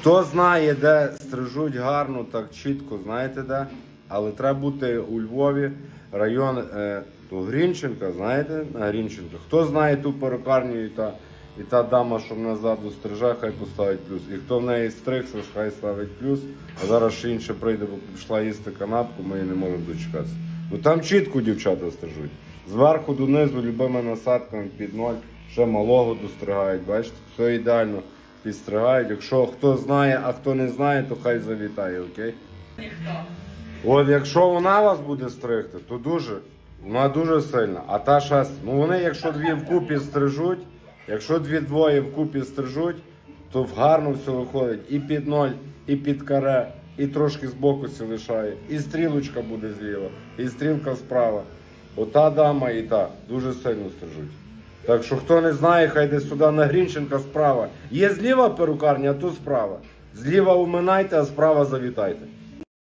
Хто знає, де стрижуть гарно, так чітко, знаєте де? Але треба бути у Львові, район е, то Грінченка, знаєте, на Грінченка. Хто знає ту перукарню і та, і та дама, що мене ззаду стриже, хай поставить плюс. І хто в неї стригся, хай ставить плюс. А зараз ще інше прийде, бо пішла їсти канапку, ми її не можемо дочекатися. Ну там чітко дівчата стрижуть. Зверху донизу любими насадками під ноль, ще малого достригають, бачите, все ідеально підстригають. Якщо хто знає, а хто не знає, то хай завітає, окей? Ніхто. От якщо вона вас буде стригти, то дуже, вона дуже сильна. А та шест, ну вони, якщо дві вкупі стрижуть, якщо дві двоє вкупі стрижуть, то в гарно все виходить. І під ноль, і під каре, і трошки збоку сі лишає, і стрілочка буде зліва, і стрілка справа. Ота дама і та дуже сильно стрижуть. Так що хто не знає, хай йде сюди на Грінченка справа. Є зліва перукарня, а тут справа. Зліва уминайте, а справа завітайте.